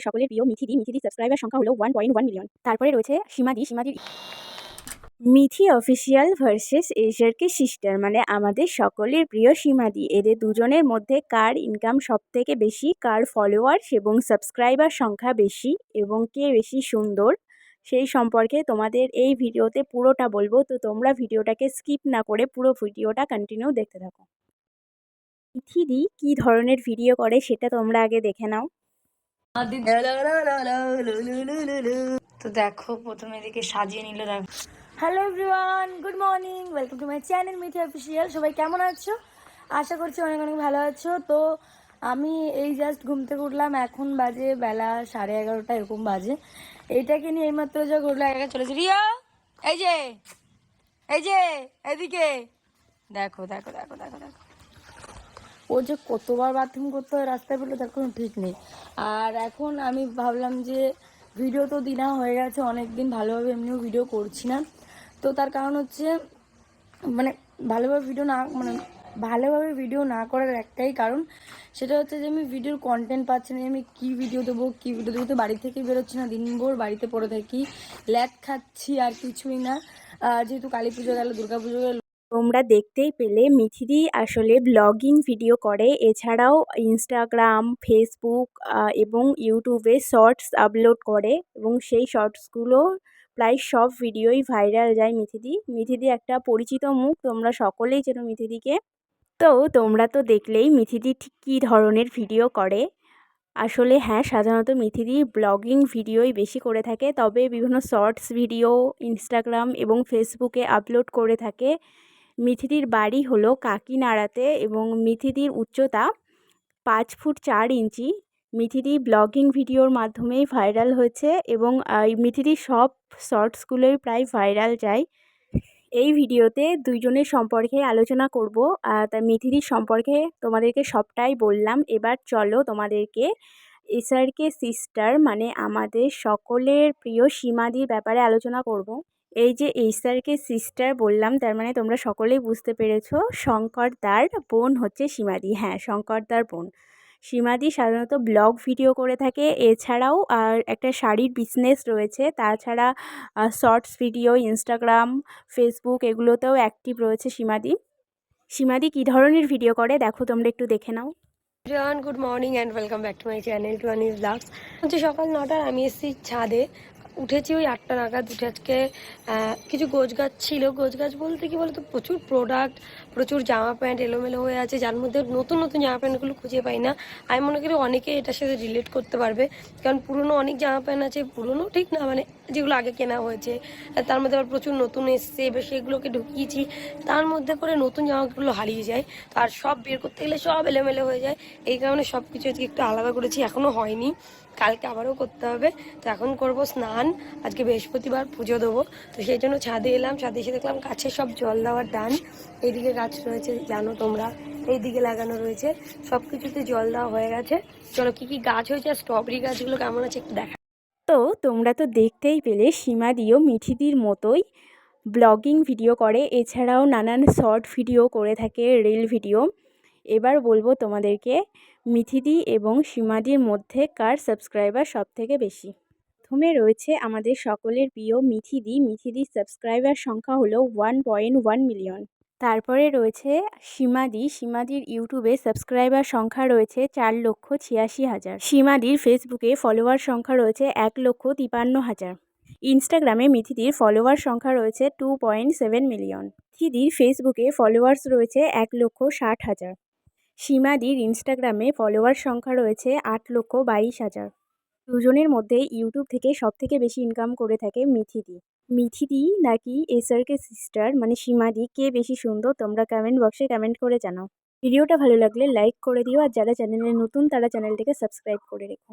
আমাদের সকলের প্রিয় মিথিদি মিথিদি সাবস্ক্রাইবার সংখ্যা হলো ওয়ান পয়েন্ট ওয়ান মিলিয়ন তারপরে রয়েছে সীমাদি সীমাদির মিথি অফিসিয়াল ভার্সেস এশারকে সিস্টার মানে আমাদের সকলের প্রিয় সীমাদি। এদের দুজনের মধ্যে কার ইনকাম সব থেকে বেশি, কার ফলোয়ার্স এবং সাবস্ক্রাইবার সংখ্যা বেশি এবং কে বেশি সুন্দর, সেই সম্পর্কে তোমাদের এই ভিডিওতে পুরোটা বলব। তো তোমরা ভিডিওটাকে স্কিপ না করে পুরো ভিডিওটা কন্টিনিউ দেখতে থাকো। মিথিদি কী ধরনের ভিডিও করে সেটা তোমরা আগে দেখে নাও। তো দেখো, প্রথমে দিকে সাজিয়ে নিল, দেখো। Hello everyone good morning welcome to my channel Mithi official সবাই কেমন আছো? আশা করছি অনেক অনেক ভালো আছো। তো আমি এই জাস্ট ঘুম থেকে উঠলাম, এখন বাজে বেলা সাড়ে এগারোটা, এরকম বাজে। এইটাকে নিয়ে এইমাত্র যা ঘুরলো, একা চলেছে রিয়া, এই যে এই যে, এদিকে। দেখো দেখো দেখো দেখো দেখো। ও যে কতবার বাথরুম করতে হয় রাস্তায় বলল তার কোনো ঠিক নেই। আর এখন আমি ভাবলাম যে ভিডিও তো দিনা হয়ে গেছে অনেক দিন ভালোভাবে এমনিও ভিডিও করছি না। তো তার কারণ হচ্ছে মানে ভালোভাবে ভিডিও না মানে ভালোভাবে ভিডিও না করার একটাই কারণ, সেটা হচ্ছে যে আমি ভিডিওর কন্টেন্ট পাচ্ছি না আমি কী ভিডিও দেবো, কী ভিডিও দেবো, তো বাড়ি থেকেই বেরোচ্ছি না, দিনভর বাড়িতে পড়ে থাকি ল্যাদ খাচ্ছি আর কিছুই না। যেহেতু কালী পুজো গেল, দুর্গা পুজো তোমরা দেখতেই পেলে মিথিদি আসলে ব্লগিং ভিডিও করে। এছাড়াও ইনস্টাগ্রাম ফেসবুক এবং ইউটিউবে শর্টস আপলোড করে এবং সেই শর্টসগুলো প্রায় সব ভিডিওই ভাইরাল যায় মিথিদি মিথিদি একটা পরিচিত মুখ, তোমরা সকলেই চেনো মিথিদিকে তো তোমরা তো দেখলেই মিথিদি ঠিক কী ধরনের ভিডিও করে। আসলে হ্যাঁ সাধারণত মিথিদি ব্লগিং ভিডিওই বেশি করে থাকে, তবে বিভিন্ন শর্টস ভিডিও ইনস্টাগ্রাম এবং ফেসবুকে আপলোড করে থাকে। মিথিদির বাড়ি হলো কাকিনাড়াতে এবং মিথিদির উচ্চতা পাঁচ ফুট চার ইঞ্চি। মিথিদি ব্লগিং ভিডিওর মাধ্যমেই ভাইরাল হয়েছে এবং মিথিদির সব শর্টসগুলোই প্রায় ভাইরাল যায়। এই ভিডিওতে দুইজনের সম্পর্কে আলোচনা করব। তা মিথিদির সম্পর্কে তোমাদেরকে সবটাই বললাম। এবার চলো তোমাদেরকে, এসআরকে সিস্টার মানে আমাদের সকলের প্রিয় সীমাদির ব্যাপারে আলোচনা করব। এই যে এইসআরকে সিস্টার বললাম, তার মানে তোমরা সকলেই বুঝতে পেরেছ শঙ্করদার বোন হচ্ছে সীমাদি। হ্যাঁ শঙ্করদার বোন। সীমাদি সাধারণত ব্লগ ভিডিও করে থাকে। এছাড়াও আর একটা শাড়ির বিজনেস রয়েছে। তাছাড়া শর্টস ভিডিও ইনস্টাগ্রাম ফেসবুক এগুলোতেও অ্যাক্টিভ রয়েছে সীমাদি। সীমাদি কী ধরনের ভিডিও করে? দেখো, তোমরা একটু দেখে নাও। Good morning and welcome back to my channel to Anis blogs হচ্ছে সকাল নটার, আমি এসেছি ছাদে। উঠেছি ওই আটটা নাগাদ, উঠে আজকে কিছু গোছ গাছ ছিল। গোছ গাছ বলতে কি বলতো, প্রচুর প্রোডাক্ট প্রচুর জামা প্যান্ট এলোমেলো হয়ে আছে, যার মধ্যে নতুন নতুন জামা প্যান্টগুলো খুঁজে পাই না। আমি মনে করি অনেকে এটার সাথে রিলেট করতে পারবে, কারণ পুরনো অনেক জামা প্যান্ট আছে, পুরনো ঠিক না মানে যেগুলো আগে কেনা হয়েছে তার মধ্যে আবার প্রচুর নতুন এসছে, এবার সেগুলোকে ঢুকিয়েছি। তার মধ্যে করে নতুন জামাগুলো হারিয়ে যায়, আর সব বের করতে গেলে সব এলোমেলো হয়ে যায়। এই কারণে সব কিছু আজকে একটু আলাদা করেছি এখনও হয়নি। কালকে আবারও করতে হবে। তো এখন করব স্নান, আজকে বৃহস্পতিবার পুজো দেবো। তো সেই জন্য ছাদে এলাম, ছাদে এসে দেখলাম গাছে সব জল দেওয়ার ডান এইদিকে গাছ রয়েছে, জানো তোমরা, এইদিকে লাগানো রয়েছে। সব কিছুতে জল দেওয়া হয়ে গেছে। চলো কি কি গাছ হয়েছে, আর স্ট্রবেরি গাছগুলো কেমন আছে একটু দেখা তো তোমরা তো দেখতেই পেলে সীমাদিও মিঠিদির মতোই ব্লগিং ভিডিও করে, এছাড়াও নানান শর্ট ভিডিও করে থাকে, রিল ভিডিও। এবার বলব তোমাদেরকে মিথিদি এবং সীমাদির মধ্যে কার সাবস্ক্রাইবার সব থেকে বেশি। প্রথমে রয়েছে আমাদের সকলের প্রিয় মিথিদি মিথিদির সাবস্ক্রাইবার সংখ্যা হলো ওয়ান পয়েন্ট ওয়ান মিলিয়ন তারপরে রয়েছে সীমাদি, সীমাদির ইউটিউবে সাবস্ক্রাইবার সংখ্যা রয়েছে চার লক্ষ ছিয়াশি হাজার। সীমাদির ফেসবুকে ফলোয়ার সংখ্যা রয়েছে এক লক্ষ তিপান্ন হাজার। ইনস্টাগ্রামে মিথিদির ফলোয়ার সংখ্যা রয়েছে টু পয়েন্ট সেভেন মিলিয়ন। মিথিদির ফেসবুকে ফলোয়ার্স রয়েছে এক লক্ষ ষাট হাজার। সীমাদির ইনস্টাগ্রামে ফলোয়ার সংখ্যা রয়েছে আট লক্ষ বাইশ হাজার। দুজনের মধ্যে ইউটিউব থেকে সব থেকে বেশি ইনকাম করে থাকে মিথিদি। মিথিদি নাকি এসআরকে সিস্টার মানে সীমাদি কে বেশি সুন্দর তোমরা কমেন্ট বক্সে কমেন্ট করে জানাও। ভিডিওটা ভালো লাগলে লাইক করে দিও, আর যারা চ্যানেলে নতুন তারা চ্যানেলটিকে সাবস্ক্রাইব করে রেখো।